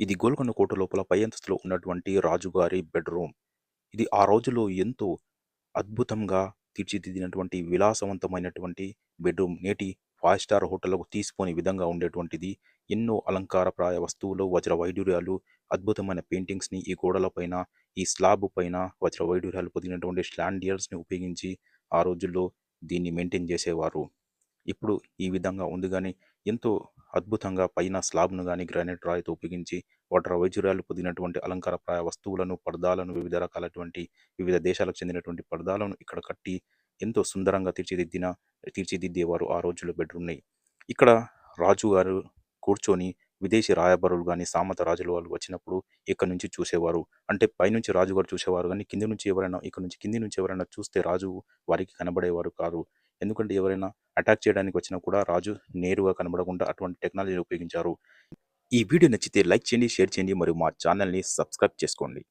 ఇది గోల్కొండ కోట లోపల పై అంతస్తులో ఉన్నటువంటి రాజుగారి బెడ్రూమ్. ఇది ఆ రోజుల్లో ఎంతో అద్భుతంగా తీర్చిదిద్దినటువంటి విలాసవంతమైనటువంటి బెడ్రూమ్. నేటి ఫైవ్ స్టార్ హోటళ్ళకు తీసిపోని విధంగా ఉండేటువంటిది. ఎన్నో అలంకారప్రాయ వస్తువులు, వజ్ర వైడూర్యాలు, అద్భుతమైన పెయింటింగ్స్‌ని ఈ గోడల పైన, ఈ స్లాబ్ పైన వజ్ర వైడూర్యాలు పొదిగినటువంటి స్లాండియర్స్ని ఉపయోగించి ఆ రోజుల్లో దీన్ని మెయింటైన్ చేసేవారు. ఇప్పుడు ఈ విధంగా ఉంది కానీ ఎంతో అద్భుతంగా పైన స్లాబ్‌ను కానీ గ్రానైట్ రాయితో ఉపయోగించి వాటర్ వైజురాలు పొందినటువంటి అలంకారప్రాయ వస్తువులను, పర్దాలను వివిధ రకాలటువంటి వివిధ దేశాలకు చెందినటువంటి పర్దాలను ఇక్కడ కట్టి ఎంతో సుందరంగా తీర్చిదిద్దిన తీర్చిదిద్దేవారు ఆ రోజుల్లో బెడ్రూమ్‌ని. ఇక్కడ రాజుగారు కూర్చొని విదేశీ రాయబారులు కానీ సామత రాజుల వాళ్ళు వచ్చినప్పుడు ఇక్కడి నుంచి చూసేవారు. అంటే పైనుంచి రాజుగారు చూసేవారు కానీ కింది నుంచి ఎవరైనా ఇక్కడ నుంచి కింది నుంచి ఎవరైనా చూస్తే రాజు వారికి కనబడేవారు కాదు. ఎందుకంటే ఎవరైనా అటాక్ చేయడానికి వచ్చినా కూడా రాజు నేరుగా కనబడకుండా అటువంటి టెక్నాలజీని ఉపయోగించారు. ఈ వీడియో నచ్చితే లైక్ చేయండి, షేర్ చేయండి మరియు మా ఛానల్‌ని సబ్స్క్రైబ్ చేసుకోండి.